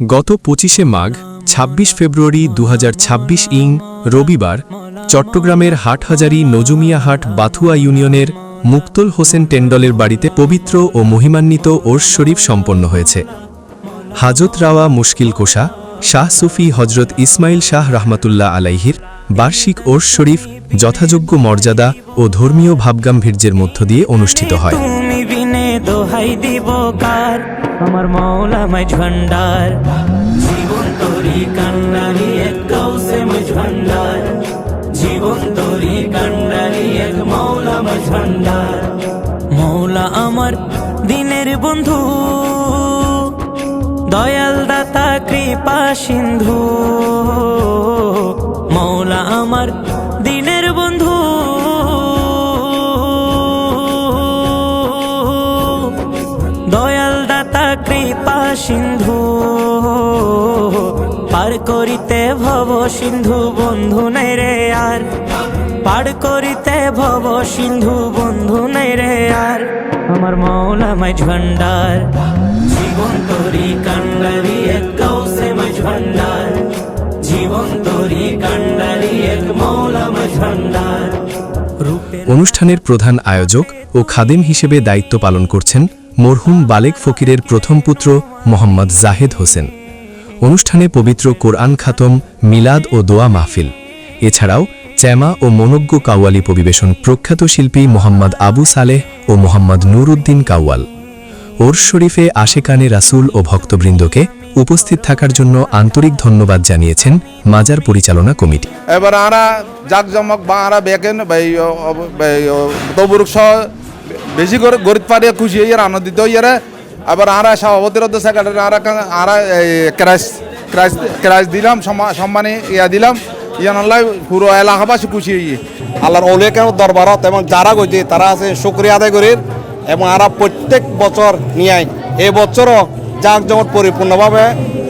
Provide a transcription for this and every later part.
গত পঁচিশে মাঘ ২৬ ফেব্রুয়ারি দু হাজার ছাব্বিশ ইং, রবিবার, চট্টগ্রামের হাটহাজারী নজুমিয়াহাট বাথুয়া ইউনিয়নের মুক্তল হোসেন টেন্ডলের বাড়িতে পবিত্র ও মহিমান্বিত ওর্স শরীফ সম্পন্ন হয়েছে। হাজত রাওয়া মুশকিল কোষা, শাহ সুফি হজরত ইসমাইল শাহ রহমাতুল্লাহ আলাইহির বার্ষিক ওর্স শরীফ যথাযোগ্য মর্যাদা ও ধর্মীয় ভাবগাম্ভীর্যের মধ্য দিয়ে অনুষ্ঠিত হয়। দোহাই দিব কার? আমার মৌলা মাঝ ভান্ডার। জীবন তোরি এক কৌসে মাঝ ভান্ডার। জীবন তোরি এক মৌলা মাঝ ভান্ডার। মৌলা আমার দিনের বন্ধু, দয়াল দাতা, কৃপা সিন্ধু। মৌলা আমার দিনের সিন্ধু। পার করিতে ভব সিন্ধু, বন্ধু নাই রে আর। পার করিতে ভব সিন্ধু, বন্ধু নাই রে আর। আমার মৌলা মাঝ ভান্ডার। জীবন তোরি কান্ডারি এক কৌসে মাঝ ভান্ডার। জীবন তোরি কান্ডারি এক মৌলা মাঝ ভান্ডার। অনুষ্ঠানের প্রধান আয়োজক ও খাদেম হিসেবে দায়িত্ব পালন করছেন মরহুম বালেক ফকিরের প্রথম পুত্র মোহাম্মদ জাহেদ হোসেন। অনুষ্ঠানে পবিত্র কোরআন খাতম, মিলাদ ও দোয়া মাহফিল। এছাড়াও চ্যামা ও মনজ্ঞ কাওয়ালি পরিবেশন প্রখ্যাত শিল্পী মোহাম্মদ আবু সালেহ ও মোহাম্মদ নুরুদ্দিন কাওয়াল। ওর শরীফে আশেকানে রাসূল ও ভক্তবৃন্দকে উপস্থিত থাকার জন্য আন্তরিক ধন্যবাদ জানিয়েছেন মাজার পরিচালনা কমিটি। এবার আরা জাকজমক বা আরা বেকেন বেশি করে গরিব পারে খুশি হইয়ার আনন্দিত হইয়ারে আবার আরা সভাপতির অধ্যক্ষ সেক্রেটারি আরা আরা ক্রাইস ক্রাইস ক্রাইস দিলাম, সম্মা- সম্মানে ইয়া দিলাম, ইয়ান আল্লাহ পুরো এলাকাবাসী খুশি হইয়ে আল্লাহর অলিয়াকের দরবারত এবং যারা গইছে তারা আছে শুক্রিয়া আদায় করি এবং আরা প্রত্যেক বছর নিয়ে এই বছরও জাক জমট পরিপূর্ণভাবে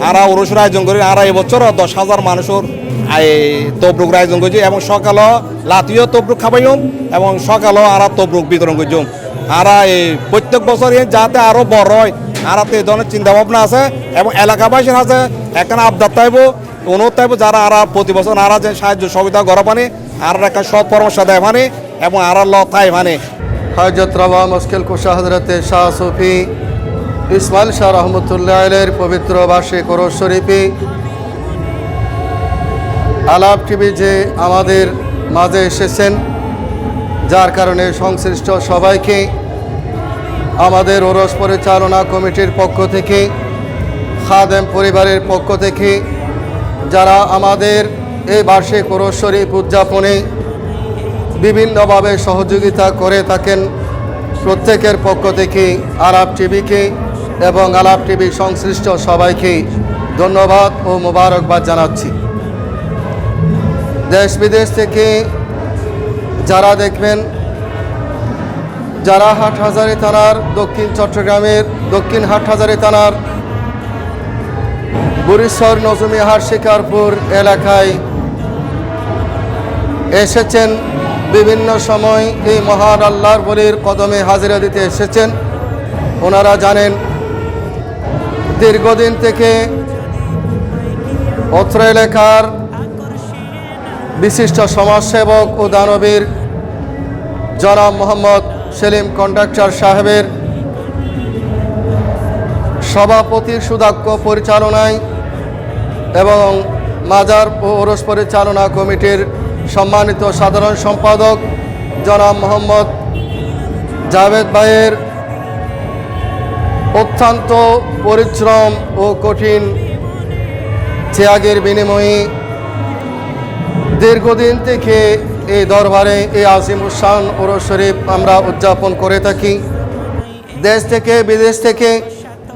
আরা উরুষের আয়োজন করি, আরা এই বছরও দশ হাজার মানুষের তবরুক আয়োজন করছি এবং সকালও লাতিও তবরুক খাবাইম এবং সকালও আরা তবরুক বিতরণ করছুম আরা এই প্রত্যেক বছর যাতে আরও বড় হয়। আর এই ধরনের চিন্তা ভাবনা আছে এবং এলাকাবাসীর আছে, এখানে আবদার তাইব, অনুরোধ তাইব যারা আর প্রতি বছর আরা যে সাহায্য সহযোগিতা করা পানি আর একটা সৎ পরামর্শ দেয় মানে এবং আর ল মানে। হজরত রওয়া মুশকিল কুশা শাহ সুফি ইসমাইল শাহ রহমতুল্লাহ পবিত্র বার্ষিক ওরস শরীফে আলাপ টিভি যে আমাদের মাঝে এসেছেন যার কারণে সংশ্লিষ্ট সবাইকে আমাদের ওরস পরিচালনা কমিটির পক্ষ থেকে, খাদেম পরিবারের পক্ষ থেকে, যারা আমাদের এই বার্ষিক ওরস শরীফ উদযাপনে বিভিন্নভাবে সহযোগিতা করে থাকেন, প্রত্যেকের পক্ষ থেকে আলাপ টিভিকে এবং আলাপ টিভি সংশ্লিষ্ট সবাইকে ধন্যবাদ ও মোবারকবাদ জানাচ্ছি। দেশ বিদেশ থেকে যারা দেখবেন, যারা হাটহাজারী থানার দক্ষিণ চট্টগ্রামের, দক্ষিণ হাটহাজারী থানার বুরিশ্বর নজমিহার শিকারপুর এলাকায় এসেছেন। বিভিন্ন সময় এই মহান আল্লাহর বলির কদমে হাজিরা দিতে এসেছেন। ওনারা জানেন, দীর্ঘদিন থেকে অত্র এলাকার বিশিষ্ট সমাজসেবক ও দানবীর জনাব মোহাম্মদ সেলিম কন্ডাক্টর সাহেবের সভাপতির সুদাক্ষ পরিচালনায় এবং মাজার ও ওরস পরিচালনা কমিটির সম্মানিত সাধারণ সম্পাদক জনাব মোহাম্মদ জাভেদ ভাইয়ের অত্যন্ত পরিশ্রম ও কঠিন ত্যাগের বিনিময়ে দীর্ঘদিন থেকে এই দরবারে এই আজিম উসান ওরস শরীফ আমরা উদযাপন করে থাকি। দেশ থেকে, বিদেশ থেকে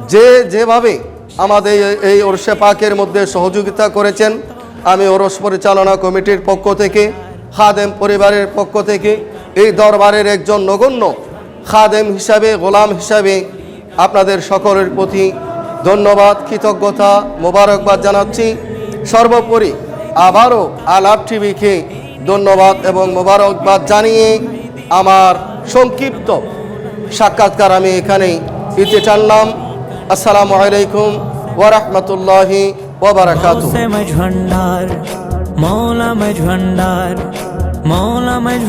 যে যেভাবে আমাদের এই- ওরসে পাকের মধ্যে সহযোগিতা করেছেন, আমি ওরস পরিচালনা কমিটির পক্ষ থেকে, খাদেম পরিবারের পক্ষ থেকে, এই দরবারের একজন নগণ্য খাদেম হিসাবে, গোলাম হিসাবে আপনাদের সকলের প্রতি ধন্যবাদ, কৃতজ্ঞতা, মোবারকবাদ জানাচ্ছি। সর্বোপরি আবারও আলাপ টিভিকে ধন্যবাদ এবং মোবারকবাদ জানিয়ে আমার সংক্ষিপ্ত সাক্ষাৎকার আমি এখানেই দিতে টানলাম আসসালামু আলাইকুম ওরহমতুল্লাহি ভণ্ডার মৌলা মজ ভণ্ডার মৌলা মজ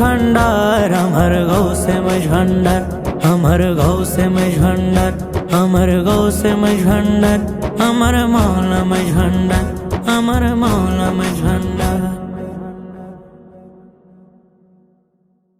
আমার গৌসে মজ ভণ্ডার আমার গৌসে মজ ভণ্ডার আমার গৌসে মজ ভণ্ডার আমার মৌলা মজ ভণ্ডার আমার মাওলানা ঝান্ডা।